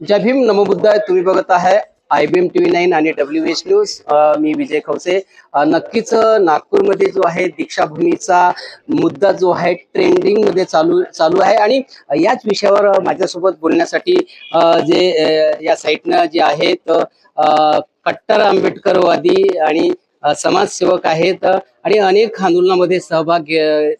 जय भीम नमो बुद्ध तुम्ही बघत आहे I B M TV nine आणि डब्ल्यू एच न्यूज. मी विजय खवसे. नक्कीच नागपूरमध्ये जो आहे दीक्षाभूमीचा मुद्दा जो आहे ट्रेंडिंगमध्ये चालू चालू आहे. आणि याच विषयावर माझ्यासोबत बोलण्यासाठी जे या साईटनं जे आहेत कट्टर आंबेडकरवादी आणि समाजसेवक आहेत. आणि अनेक आंदोलनामध्ये सहभाग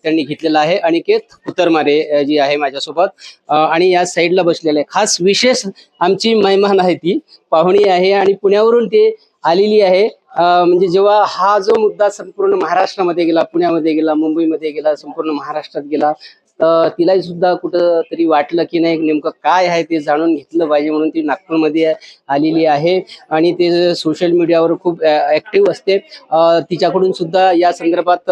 त्यांनी घेतलेला आहे. अनिकेत कुतरमारे जी आहे माझ्यासोबत. आणि या साईडला बसलेले आहे. खास विशेष आमची मेहमान आहे ती. पाहुणी आहे आणि पुण्यावरून ते आलेली आहे. म्हणजे जेव्हा हा जो मुद्दा संपूर्ण महाराष्ट्रामध्ये गेला पुण्यामध्ये गेला मुंबईमध्ये गेला संपूर्ण महाराष्ट्रात गेला तिलाही सुद्धा कुठं तरी वाटलं की नाही नेमकं काय आहे ते जाणून घेतलं पाहिजे म्हणून ती नागपूरमध्ये आलेली आहे. आणि ते सोशल मीडियावर खूप ऍक्टिव्ह असते. तिच्याकडून सुद्धा या संदर्भात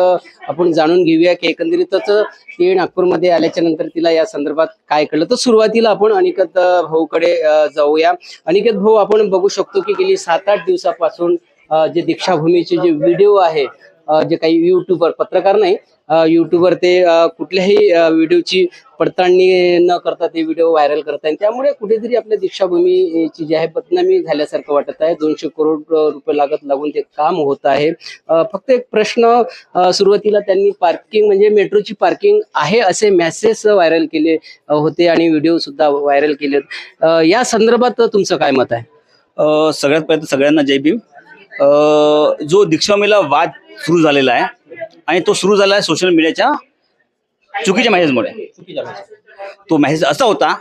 आपण जाणून घेऊया की एकंदरीतच ती नागपूरमध्ये आल्याच्यानंतर तिला या संदर्भात काय कळलं. तर सुरुवातीला आपण अनिकेत भाऊकडे जाऊया. अनिकेत भाऊ आपण बघू शकतो की गेली सात आठ दिवसापासून जे दीक्षाभूमीचे जे व्हिडिओ आहे जे काही युट्यूबवर पत्रकार नाही युट्यूबवर ते कुठल्याही व्हिडिओची पडताळणी न करता ते व्हिडिओ व्हायरल करताय त्यामुळे कुठेतरी आपल्या दीक्षाभूमीची जी आहे बदनामी झाल्यासारखं वाटत आहे. दोनशे करोड रुपये लागत लागून ते काम होत आहे. फक्त एक प्रश्न सुरुवातीला त्यांनी पार्किंग म्हणजे मेट्रोची पार्किंग आहे असे मेसेज व्हायरल केले होते आणि व्हिडिओ सुद्धा व्हायरल केले या संदर्भात तुमचं काय मत आहे? सगळ्यात पहिले सगळ्यांना जय भीम. जो दीक्षाभूमीला वाद सुरू झालेला आहे आणि तो सुरू झाला आहे सोशल मीडियाच्या चुकीच्या मेसेजमुळे तो मेसेज असा होता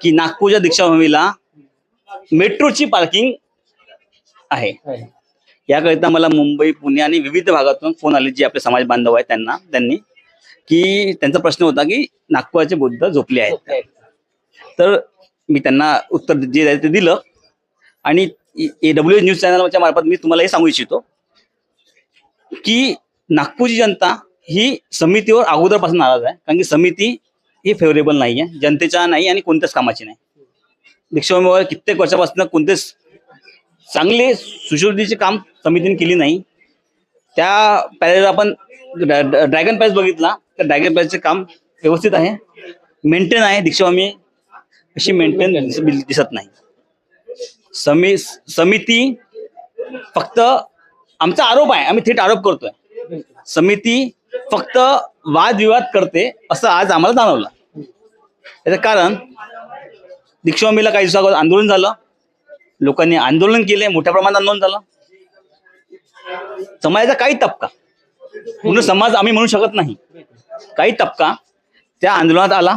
की नागपूरच्या दीक्षाभूमीला मेट्रोची पार्किंग आहे. याकरिता मला मुंबई पुणे आणि विविध भागातून फोन आले जे आपले समाज बांधव आहेत त्यांना त्यांनी की त्यांचा प्रश्न होता की नागपुराचे बुद्ध झोपले आहेत. तर मी त्यांना उत्तर जे ते दिलं आणि डब्ल्यू एच न्यूज चॅनलच्या मार्फत मी तुम्हाला हे सांगू इच्छितो की नागपूरची जनता ही समितीवर अगोदरपासून नाराज आहे. कारण की समिती ही फेवरेबल नाही आहे. जनतेच्या नाही आणि कोणत्याच कामाची नाही. दीक्षाभूमीवर कित्येक वर्षापासून कोणतेच चांगले सुशोधीचे काम समितीने केली नाही. त्या पॅलेस आपण ड्रॅगन पॅलेस बघितला. तर ड्रॅगन पॅलेसचे काम व्यवस्थित आहे. मेंटेन आहे. दीक्षाभूमी अशी मेंटेन दिसत नाही. समी समिती फक्त आमचा आरोप आहे आम्ही थेट आरोप करतोय. समिती फक्त वादविवाद करते असं आज आम्हाला जाणवलं. याचं कारण दीक्षाभूमीला काही दिवसाअगोदर आंदोलन झालं. लोकांनी आंदोलन केले मोठ्या प्रमाणात आंदोलन झालं. समाजाचा काही तबका पूर्ण समाज आम्ही म्हणू शकत नाही. काही तबका त्या आंदोलनात आला.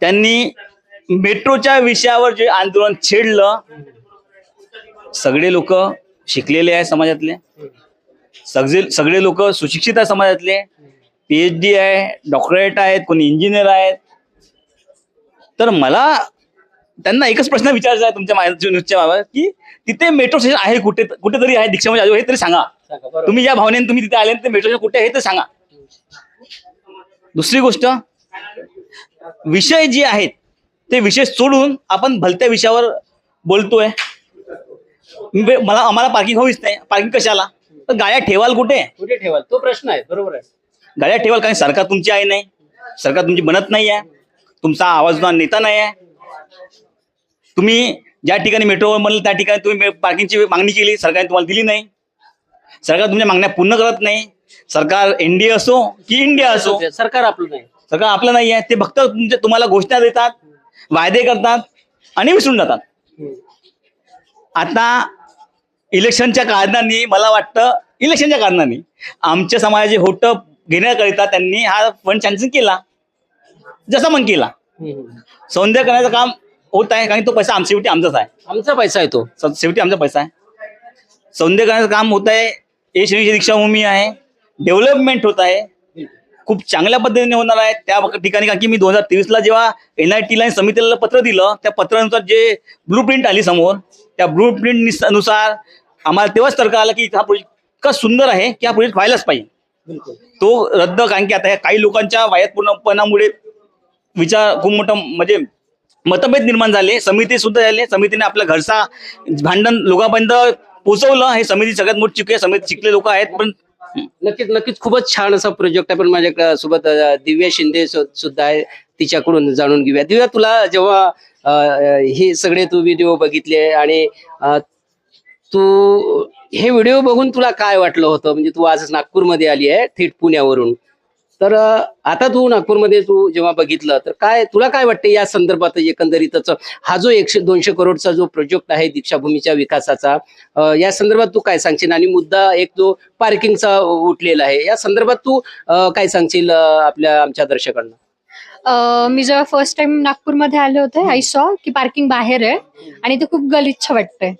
त्यांनी मेट्रोच्या विषयावर जे आंदोलन छेडलं सगळे लोक शिकलेले आहे समाजातले. सगळे सगळे लोक सुशिक्षित आहे समाजातले. पीएच डी आहे डॉक्टरेट आहेत कोणी इंजिनियर आहेत. तर मला त्यांना एकच प्रश्न विचारायचा आहे तुमच्या माझ्या न्यूजच्या बाबत की तिथे मेट्रो स्टेशन आहे कुठे कुठेतरी आहे दीक्षामध्ये आजू हे तरी सांगा. तुम्ही ज्या भावनेने तुम्ही तिथे आले ते मेट्रो स्टेशन कुठे आहे हे तर सांगा. दुसरी गोष्ट विषय जे आहेत ते विषय सोडून आपण भलत्या विषयावर बोलतोय. म्हणजे मला आम्हाला पार्किंग हवीच नाही पार्किंग कशाला? तर गाड्या ठेवाल कुठे? कुठे ठेवाल? तो प्रश्न आहे. बरोबर आहे. गाड्या ठेवाल कारण सरकार तुमची आहे नाही. सरकार तुमची बनत नाही आहे तुमचा आवाज नेता नाही आहे तुम्ही ज्या ठिकाणी मेट्रोवर म्हणलं त्या ठिकाणी तुम्ही पार्किंगची मागणी केली सरकारने तुम्हाला दिली नाही. सरकार तुमच्या मागण्या पूर्ण करत नाही. सरकार एनडीए असो की इंडिया असो. सरकार आपलं नाही. सरकार आपलं नाही आहे ते फक्त तुमच्या तुम्हाला घोषणा देतात. वायदे करतात आणि विसरून जातात. आता इलेक्शनच्या कारणाने मला वाटतं इलेक्शनच्या कारणाने आमच्या समाजाचे होट घेण्याकरिता त्यांनी हा फंड सँक्शन केला. जसा मग केला. सौंदर्य करण्याचं काम होत आहे कारण तो पैसा आमच्या शेवटी आमचाच आहे. आमचा पैसा आहे तो. शेवटी आमचा पैसा आहे. सौंदर्य करण्याचं काम होत आहे ए श्रीची दीक्षाभूमी आहे. डेव्हलपमेंट होत आहे. खूप चांगल्या पद्धतीने होणार आहे. त्या ठिकाणी कारण की मी दोन हजार तेवीसला जेव्हा एन आय टीला समितीला पत्र दिलं त्या पत्रानुसार जे ब्लू प्रिंट आली समोर त्या ब्लू प्रिंटनुसार आम्हाला तेव्हाच तर्क आला की हा प्रोजेक्ट इतका सुंदर आहे की हा प्रोजेक्ट व्हायलाच पाहिजे. तो रद्द कारण की आता काही लोकांच्या वायातपूर्णपणामुळे विचार खूप मोठं म्हणजे मतभेद निर्माण झाले समिती सुद्धा झाले समितीने आपल्या घरचा भांडण लोकांपर्यंत पोहोचवलं. हे समिती सगळ्यात मोठी चुकी आहे समिती शिकले लोक आहेत पण नक्कीच नक्कीच खूपच छान असा प्रोजेक्ट आहे पण माझ्या सोबत दिव्या शिंदे सुद्धा आहे. तिच्याकडून जाणून घेऊया. दिव्या तुला जेव्हा हे सगळे तू व्हिडिओ बघितले आणि तू हे व्हिडिओ बघून तुला काय वाटलं होतं? म्हणजे तू आज नागपूरमध्ये आली आहे थेट पुण्यावरून. तर आता तू नागपूरमध्ये तू जेव्हा बघितलं तर काय तुला काय वाटतं या संदर्भात एकंदरीतच हा जो एकशे दोनशे करोडचा जो प्रोजेक्ट आहे दीक्षाभूमीच्या विकासाचा या संदर्भात तू काय सांगशील? आणि मुद्दा एक जो पार्किंगचा उठलेला आहे या संदर्भात तू काय सांगशील आपल्या आमच्या दर्शकांना? मी जेव्हा फर्स्ट टाइम नागपूरमध्ये आले होते आय सॉ की पार्किंग बाहेर आहे आणि ते खूप गलिच्छ वाटतंय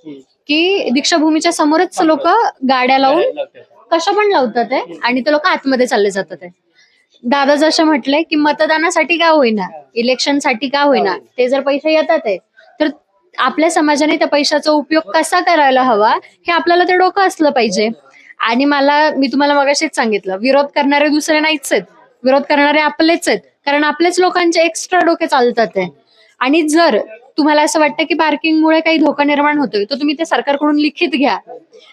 की दीक्षाभूमीच्या समोरच लोक गाड्या लावून कशा पण लावतात आहे आणि ते लोक आतमध्ये चालले जातात आहे दादा जसं म्हटलंय की मतदानासाठी का होईना? इलेक्शनसाठी का होईना? ते जर पैसे येतात आहे तर आपल्या समाजाने त्या पैशाचा उपयोग कसा करायला हवा हे आपल्याला ते डोकं असलं पाहिजे. आणि मला मी तुम्हाला मगाशीच सांगितलं विरोध करणारे दुसरे नाहीच आहेत. विरोध करणारे आपलेच आहेत. कारण आपलेच लोकांचे एक्स्ट्रा डोके चालतात आहे. आणि जर तुम्हाला असं वाटतं की पार्किंगमुळे काही धोका निर्माण होतोय तर तुम्ही ते सरकारकडून लिखित घ्या.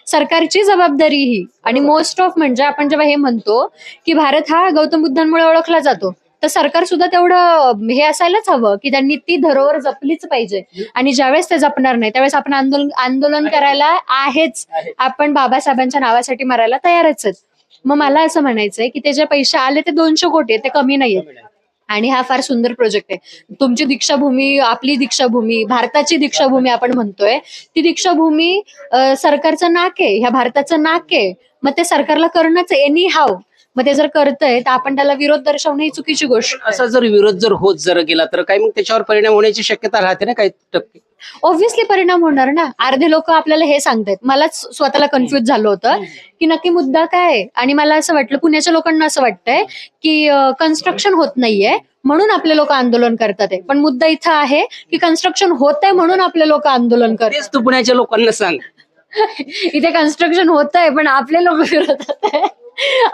सरकारची जबाबदारी ही आणि मोस्ट ऑफ म्हणजे आपण जेव्हा हे म्हणतो की भारत हा गौतम बुद्धांमुळे ओळखला जातो तर सरकार सुद्धा तेवढं हे असायलाच हवं की त्यांनी ती धरोहर जपलीच पाहिजे. आणि ज्यावेळेस ते जपणार नाही त्यावेळेस आपण आंदोलन आंदोलन करायला आहेच. आपण बाबासाहेबांच्या नावासाठी मारायला तयारच आहेत. मग मला असं म्हणायचंय की ते जे पैसे आले ते दोनशे कोटी आहेत ते कमी नाहीयेत. आणि हा फार सुंदर प्रोजेक्ट आहे. तुमची दीक्षाभूमी आपली दीक्षाभूमी भारताची दीक्षाभूमी आपण म्हणतोय ती दीक्षाभूमी सरकारचं नाक आहे ह्या भारताचं नाक आहे. मग ते सरकारला करणंच एनी हाव मग ते जर करतंय तर आपण त्याला विरोध दर्शवणं ही चुकीची गोष्ट आहे. असा जर विरोध जर होत जर गेला तर काय मग त्याच्यावर परिणाम होण्याची शक्यता राहते ना काही टक्के? ऑब्व्हियसली परिणाम होणार ना. अर्धे लोक आपल्याला हे सांगतायत. मलाच स्वतःला कन्फ्युज झालं होतं की नक्की मुद्दा काय आहे? आणि मला असं वाटलं पुण्याच्या लोकांना असं वाटतंय की कन्स्ट्रक्शन होत नाहीये म्हणून आपले लोक आंदोलन करतात आहे पण मुद्दा इथं आहे की कन्स्ट्रक्शन होत आहे म्हणून आपले लोक आंदोलन करतात. तेच तू पुण्याच्या लोकांना सांग. इथे कन्स्ट्रक्शन होत आहे पण आपले लोक विरोधात आहे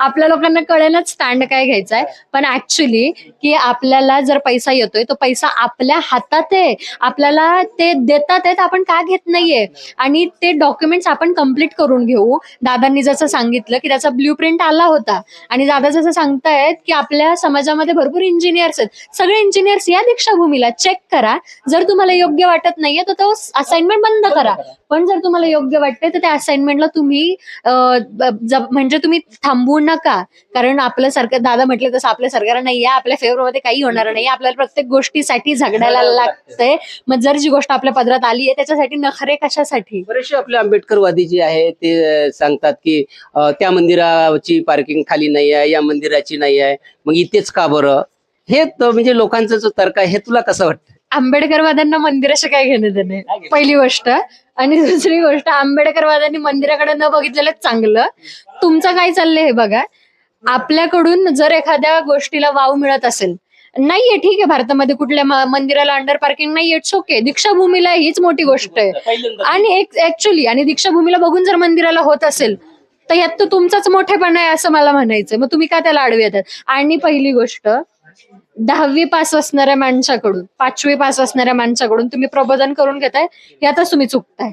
आपल्या लोकांना कळेलच स्टँड काय घ्यायचा आहे पण ऍक्च्युली की आपल्याला जर पैसा येतोय तो पैसा आपल्या हातात आहे. आपल्याला ते देतात आहेत आपण का घेत नाहीये? आणि ते डॉक्युमेंट्स आपण कंप्लीट करून घेऊ. दादांनी जसं सांगितलं की त्याचा ब्ल्यू प्रिंट आला होता. आणि दादा जसं सांगतायत की आपल्या समाजामध्ये भरपूर इंजिनियर्स आहेत. सगळे इंजिनियर्स या दीक्षाभूमीला चेक करा. जर तुम्हाला योग्य वाटत नाहीये तर तो असाइनमेंट बंद करा. पण जर तुम्हाला योग्य वाटते तर त्या असाइनमेंटला तुम्ही म्हणजे तुम्ही थांबवू नका. कारण आपलं सरकार दादा म्हटलं तसं आपलं सरकार नाहीये आपल्या फेवरमध्ये काही होणार नाही आपल्याला प्रत्येक गोष्टीसाठी झगडायला लागतंय. मग जर जी गोष्ट आपल्या पदरात आली आहे त्याच्यासाठी नखरे कशासाठी? बरेचसे आपले आंबेडकरवादी जे आहे ते सांगतात की त्या मंदिराची पार्किंग खाली नाही आहे या मंदिराची नाही आहे. मग इथेच का बरं? हे म्हणजे लोकांचा जो तर्क आहे हे तुला कसं वाटतं? आंबेडकरवाद्यांना मंदिराशी काय घेणं देणे पहिली गोष्ट. आणि दुसरी गोष्ट आंबेडकरवाद्यांनी मंदिराकडे न बघितलेलं चांगलं. तुमचं काय चाललंय हे बघा? आपल्याकडून जर एखाद्या गोष्टीला वाव मिळत असेल नाहीये ठीक आहे भारतामध्ये कुठल्या मंदिराला अंडर पार्किंग नाहीये इट्स ओके दीक्षाभूमीला हीच मोठी गोष्ट आहे. आणि एक ऍक्च्युली आणि दीक्षाभूमीला बघून जर मंदिराला होत असेल तर यात तर तुमचाच मोठेपणा आहे असं मला म्हणायचं मग तुम्ही का त्याला आडवे येतात? आणि पहिली गोष्ट दहावी पास असणाऱ्या माणसाकडून पाचवी पास असणाऱ्या माणसाकडून तुम्ही प्रबोधन करून घेताय यातच तुम्ही चुकताय.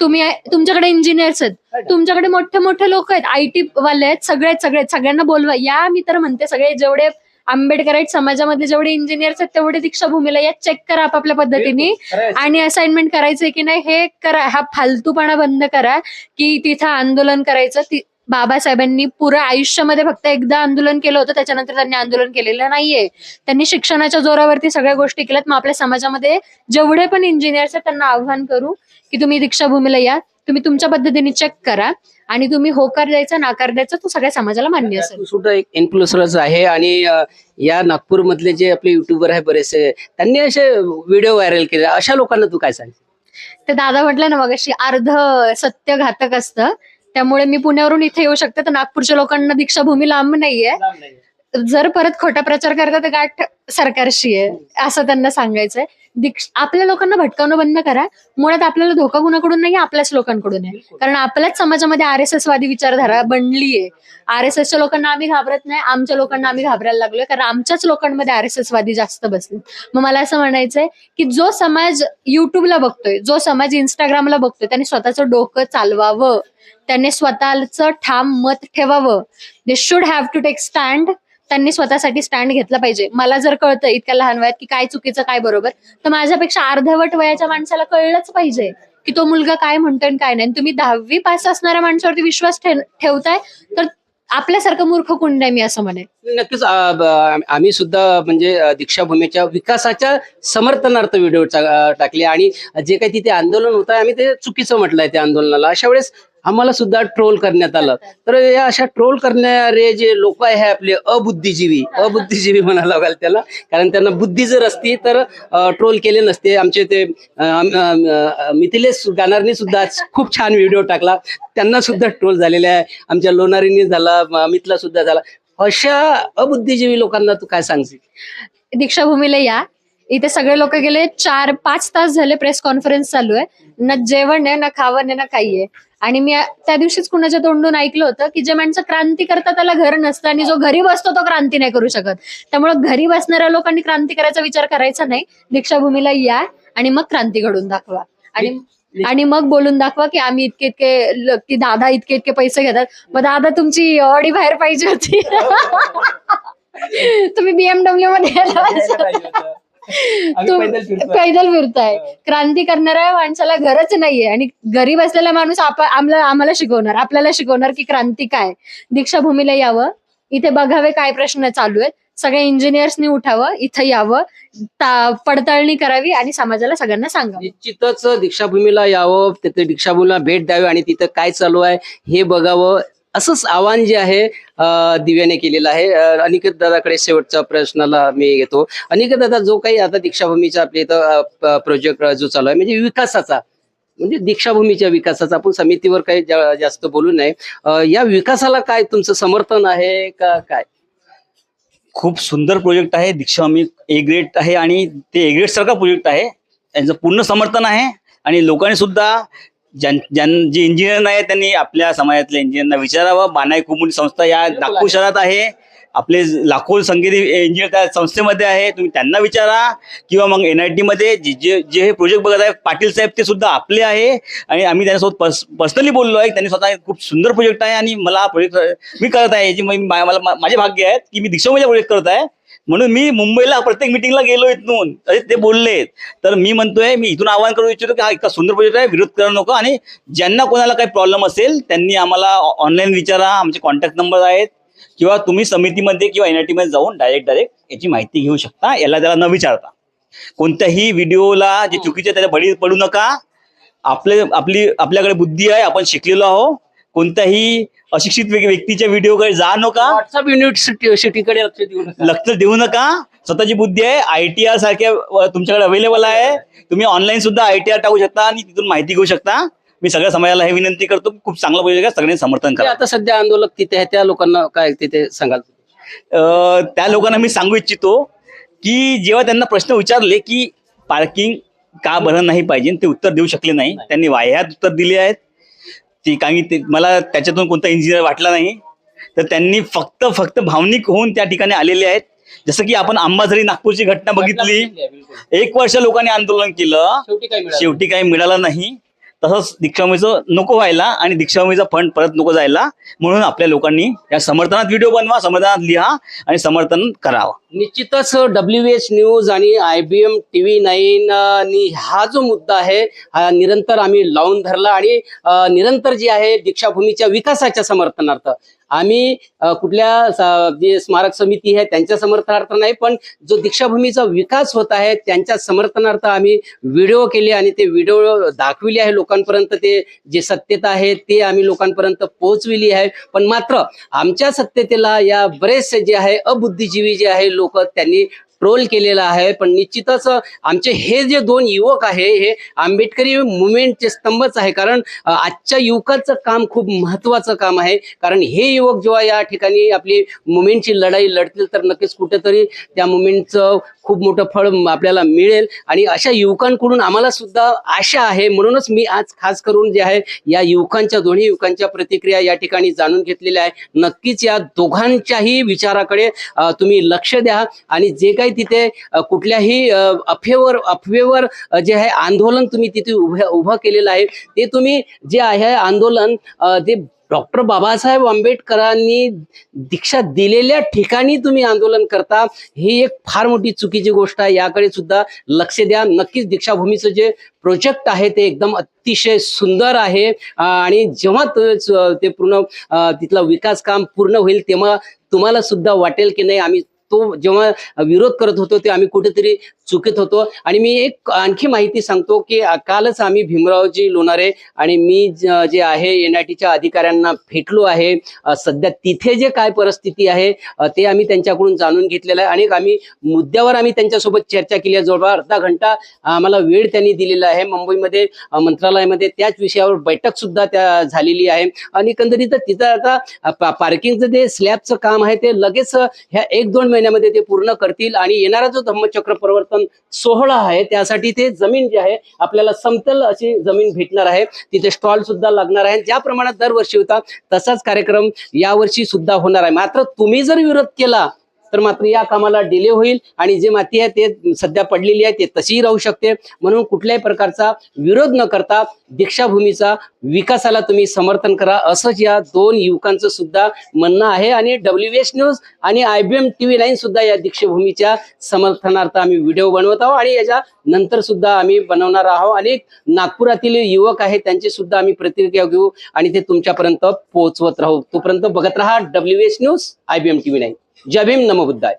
तुम्ही तुमच्याकडे इंजिनियर्स आहेत. तुमच्याकडे मोठे मोठे लोक आहेत. आय टी वाले आहेत. सगळे आहेत, सगळे आहेत. सगळ्यांना बोलवा. या मी तर म्हणते सगळे जेवढे आंबेडकराईट समाजामध्ये जेवढे इंजिनियर्स आहेत तेवढे दीक्षाभूमीला या चेक करा आपापल्या पद्धतीने. आणि असाइनमेंट करायचंय की नाही हे करा. हा फालतूपणा बंद करा की तिथं आंदोलन करायचं. बाबासाहेबांनी पुरं आयुष्यामध्ये फक्त एकदा आंदोलन केलं होतं त्याच्यानंतर त्यांनी आंदोलन केलेलं नाहीये. त्यांनी शिक्षणाच्या जोरावरती सगळ्या गोष्टी केल्यात. मग आपल्या समाजामध्ये जेवढे पण इंजिनियर्स आहेत त्यांना आव्हान करू की तुम्ही दीक्षाभूमीला या. तुम्ही तुमच्या पद्धतीने चेक करा आणि तुम्ही होकार द्यायचा नाकार द्यायचा तो सगळ्या समाजाला मान्य असेल. सुद्धा एक इन्फ्लुएन्सरच आहे आणि या नागपूर मधले जे आपले युट्यूबर आहे बरेचसे त्यांनी असे व्हिडिओ व्हायरल केले. अशा लोकांना तू काय सांग ते दादा म्हटलं ना मग अर्ध सत्य घातक असतं. त्यामुळे मी पुण्यावरून इथे येऊ शकते. तर नागपूरच्या लोकांना दीक्षाभूमी लांब नाहीये. जर परत खोटा प्रचार करता तर गाठ सरकारशी आहे असं त्यांना सांगायचंय. आपल्या लोकांना भटकावणं बंद करा. मुळात आपल्याला धोका कुणाकडून नाही आपल्याच लोकांकडून आहे. कारण आपल्याच समाजामध्ये आर एस एस वादी विचारधारा बनली आहे आर एस एसच्या लोकांना आम्ही घाबरत नाही आमच्या लोकांना आम्ही घाबरायला लागलोय. कारण आमच्याच लोकांमध्ये आर एस एस वादी जास्त बसले. मग मला असं म्हणायचंय की जो समाज युट्यूबला बघतोय जो समाज इंस्टाग्रामला बघतोय त्याने स्वतःचं डोकं चालवावं. त्याने स्वतःचं ठाम मत ठेवावं. They should have to take stand त्यांनी स्वतःसाठी स्टँड घेतला पाहिजे. मला जर कळतं इतक्या लहान वयात की काय चुकीचं काय बरोबर तर माझ्यापेक्षा अर्धवट वयाच्या माणसाला कळलंच पाहिजे की तो मुलगा काय म्हणतोय आणि काय नाही. आणि तुम्ही दहावी पास असणाऱ्या माणसावरती विश्वास ठेवताय तर आपल्यासारखं मूर्ख कोण नाही मी असं म्हणे नक्कीच आम्ही सुद्धा म्हणजे दीक्षाभूमीच्या विकासाच्या समर्थनार्थ व्हिडिओ टाकले आणि जे काही तिथे आंदोलन होतं आम्ही ते चुकीचं म्हटलंय त्या आंदोलनाला. अशा वेळेस आम्हाला सुद्धा ट्रोल करण्यात आलं. तर या अशा ट्रोल करणारे जे लोक आहे आपले अबुद्धिजीवी. अबुद्धिजीवी म्हणायला लागेल त्याला. कारण त्यांना बुद्धी जर असती तर ट्रोल केले नसते. आमचे ते मिथिलेश गाणारनी सुद्धा खूप छान व्हिडिओ टाकला. त्यांना सुद्धा ट्रोल झालेले आहे. आमच्या लोणारीने झाला अमितला सुद्धा झाला. अशा अबुद्धिजीवी लोकांना तू काय सांगशील? दीक्षाभूमीला या. इथे सगळे लोक गेले. चार पाच तास झाले प्रेस कॉन्फरन्स चालू आहे. ना जेवण आहे ना खावण आहे ना काही आहे. आणि मी त्या दिवशीच कुणाच्या तोंडून ऐकलं होतं की जे माणसं क्रांती करतात त्याला घर नसतं आणि जो घरी बसतो तो क्रांती नाही करू शकत. त्यामुळे घरी बसणाऱ्या लोकांनी क्रांती करायचा विचार करायचा नाही. दीक्षाभूमीला या आणि मग क्रांती घडून दाखवा. आणि आणि मग बोलून दाखवा की आम्ही इतके इतके ल- की दादा इतके इतके पैसे घेतात. मग दादा तुमची ऑडी बाहेर पाहिजे होती. तुम्ही बीएमडब्ल्यू मध्ये होता. पैदल फिरताय. क्रांती करणाऱ्या माणसाला घरच नाहीये आणि घरी बसलेला माणूस आम्हाला शिकवणार आपल्याला शिकवणार की क्रांती काय दीक्षाभूमीला यावं. इथे बघावे काय प्रश्न चालू आहेत. सगळ्या इंजिनियर्सनी उठावं. इथं यावं. पडताळणी करावी आणि समाजाला सगळ्यांना सांगावं. निश्चितच दीक्षाभूमीला यावं. तिथे दीक्षाभूमीला भेट द्यावी आणि तिथं काय चालू आहे हे बघावं. असंच आव्हान जे आहे दिव्याने केलेलं आहे. अनिकेत दादाकडे शेवटच्या प्रश्नाला मी घेतो. अनिकेत दादा जो काही आता दीक्षाभूमीचा आपल्या इथं प्रोजेक्ट जो चालू आहे म्हणजे विकासाचा म्हणजे दीक्षाभूमीच्या विकासाचा आपण समितीवर काही जा- जास्त बोलू नये. या विकासाला काय तुमचं समर्थन आहे का काय? खूप सुंदर प्रोजेक्ट आहे. दीक्षाभूमी ए ग्रेड आहे आणि ते ए ग्रेड सारखा प्रोजेक्ट आहे. यांचं पूर्ण समर्थन आहे. आणि लोकांनी सुद्धा ज्यां ज्यां जे इंजिनियर नाही त्यांनी आपल्या समाजातल्या इंजिनियरना विचारावं. बानाई कुमुनी संस्था या नागपूर शहरात आहे. आपले लाखो संगीत इंजिनियर त्या संस्थेमध्ये आहे. तुम्ही त्यांना विचारा. किंवा मग एन आय टी मध्ये जे जे जे हे प्रोजेक्ट बघत आहे पाटील साहेब ते सुद्धा आपले आहे. आणि आम्ही त्यांच्यासोबत पर्सनली बोललो आहे. त्यांनी स्वतः खूप सुंदर प्रोजेक्ट आहे. आणि मला हा प्रोजेक्ट मी करत आहे. मा- मला माझे भाग्य आहेत की मी दीक्षामध्ये प्रोजेक्ट करत आहे. म्हणून मी मुंबईला प्रत्येक मिटिंगला गेलो इथून. अरे ते बोलले. तर मी म्हणतोय मी इथून आवाहन करू इच्छितो की हा इतका सुंदर प्रोजेक्ट आहे विरोध करू नको. आणि ज्यांना कोणाला काही प्रॉब्लेम असेल त्यांनी आम्हाला ऑनलाईन विचारा. आमचे कॉन्टॅक्ट नंबर आहेत. किंवा तुम्ही समितीमध्ये किंवा एनआयटी मध्ये जाऊन डायरेक्ट डायरेक्ट याची माहिती घेऊ शकता. याला त्याला न विचारता. कोणत्याही व्हिडिओला जे चुकीचे त्याला बळी पडू नका. आपले आपली आपल्याकडे बुद्धी आहे आपण शिकलेलो आहो कोणत्याही अशिक्षित व्यक्- व्यक्तीच्या व्हिडिओकडे जा नका. व्हॉट्सअप युनिव्हर्सिटीकडे लक्ष देऊ नका. लक्ष देऊ नका. स्वतःची बुद्धी आहे. आय टी आर सारख्या तुमच्याकडे अवेलेबल आहे. तुम्ही ऑनलाईन सुद्धा आय टी आर टाकू शकता आणि तिथून माहिती घेऊ शकता. मी सगळ्या समाजाला हे विनंती करतो. खूप चांगला आहे सगळ्यांनी समर्थन करा. आता सध्या आंदोलक तिथे आहे. त्या लोकांना काय तिथे सांगाल? अ, त्या लोकांना मी सांगू इच्छितो की जेव्हा त्यांना प्रश्न विचारले की पार्किंग का बरं नाही पाहिजे ते उत्तर देऊ शकले नाही. त्यांनी वाह्यात उत्तर दिले आहेत. ती काही ते मला त्याच्यातून कोणता इंजिनियर वाटला नाही. तर त्यांनी फक्त फक्त भावनिक होऊन त्या ठिकाणी आलेले आहेत. जसं की आपण अंबाझरी नागपूरची घटना बघितली. एक वर्ष लोकांनी आंदोलन केलं? शेवटी काही मिळालं नाही. तसंच दीक्षाभूमीचं नको व्हायला आणि दीक्षाभूमीचा फंड परत नको जायला म्हणून आपल्या लोकांनी या समर्थनात व्हिडिओ बनवा समर्थनात लिहा आणि समर्थन करावं. निश्चितच डब्ल्यू एच न्यूज आणि I B M T V nine हा जो मुद्दा आहे हा निरंतर आम्ही लावून धरला आणि निरंतर जी आहे दीक्षाभूमीच्या विकासाच्या समर्थनार्थ. आम्ही कुठल्या जे स्मारक समिती आहे त्यांच्या समर्थनार्थ नाही पण जो दीक्षाभूमीचा विकास होत आहे त्यांच्या समर्थनार्थ आम्ही व्हिडिओ केले आणि ते व्हिडिओ दाखविले आहे लोकांपर्यंत. ते जे सत्यता आहे ते आम्ही लोकांपर्यंत पोहोचविली आहे. पण मात्र आमच्या सत्यतेला या बरेचसे जे आहे अबुद्धिजीवी जे आहे लोक त्यांनी ट्रोल केलेला आहे. पण निश्चितच आमचे हे जे दोन युवक आहे हे आंबेडकरी मुवमेंटचे स्तंभच आहे. कारण आजच्या युवकाचं काम खूप महत्वाचं काम आहे. कारण हे युवक जेव्हा या ठिकाणी आपली मुवमेंटची लढाई लढतील तर नक्कीच कुठेतरी त्या मुवमेंटचं खूप मोठं फळ आपल्याला मिळेल. आणि अशा युवकांकडून आम्हाला सुद्धा आशा आहे. म्हणूनच मी आज खास करून जे आहे या युवकांच्या दोन्ही युवकांच्या प्रतिक्रिया या ठिकाणी जाणून घेतलेल्या आहे. नक्कीच या दोघांच्याही विचाराकडे तुम्ही लक्ष द्या. आणि जे काही तिथे कुठल्याही अफेवर अफवेवर जे आहे आंदोलन तुम्ही तिथे उभं उभं केलेलं आहे ते तुम्ही जे आहे आंदोलन ते डॉक्टर बाबासाहेब आंबेडकरांनी दीक्षा दिलेल्या ठिकाणी तुम्ही आंदोलन करता ही एक फार मोठी चुकीची गोष्ट आहे. याकडे सुद्धा लक्ष द्या. नक्कीच दीक्षाभूमीचं जे प्रोजेक्ट आहे ते एकदम अतिशय सुंदर आहे. आणि जेव्हा ते पूर्ण तिथला विकास काम पूर्ण होईल तेव्हा तुम्हाला सुद्धा वाटेल की नाही आम्ही तो जेव्हा विरोध करत होतो ते आम्ही कुठेतरी चुकीत होतो. आणि मी एक आणखी माहिती सांगतो की कालच आम्ही भीमरावजी लोणारे आणि मी जे आहे एन आय टीच्या अधिकाऱ्यांना भेटलो आहे. सध्या तिथे जे काय परिस्थिती आहे ते आम्ही त्यांच्याकडून जाणून घेतलेलं आहे. आणि आम्ही मुद्द्यावर आम्ही त्यांच्यासोबत चर्चा केली आहे. जवळपास अर्धा घंटा आम्हाला वेळ त्यांनी दिलेला आहे. मुंबईमध्ये मंत्रालयामध्ये त्याच विषयावर बैठक सुद्धा त्या झालेली आहे. आणि एकंदरीत तिथं आता पार्किंगचं जे स्लॅबचं काम आहे ते लगेच ह्या एक दोन महिन्यामध्ये ते पूर्ण करतील आणि येणारा जो धम्मचक्र प्रवर्तन सोहळा आहे त्यासाठी ते जमीन जी आहे आपल्याला समतल अशी जमीन भेटणार आहे. तिथे स्टॉल सुद्धा लागणार आहे. ज्या प्रमाणात दरवर्षी होता तसाच कार्यक्रम यावर्षी सुद्धा होणार आहे. मात्र तुम्ही जर विरोध केला तर मात्र या कामाला डिले होईल आणि जे माती आहे ते सध्या पडलेली आहे ते तशीही राहू शकते. म्हणून कुठल्याही प्रकारचा विरोध न करता दीक्षाभूमीचा विकासाला तुम्ही समर्थन करा. असंच या दोन युवकांचं सुद्धा म्हणणं आहे आणि डब्ल्यू एस न्यूज आणि I B M T V nine सुद्धा या दीक्षाभूमीच्या समर्थनार्थ आम्ही व्हिडिओ बनवत आहोत आणि याच्या नंतर सुद्धा आम्ही बनवणार आहोत. अनेक नागपुरातील युवक आहेत त्यांची सुद्धा आम्ही प्रतिक्रिया घेऊ आणि ते तुमच्यापर्यंत पोहोचवत राहू. तोपर्यंत बघत राहा W S News I B M T V nine जय भीम नमो बुद्धाय.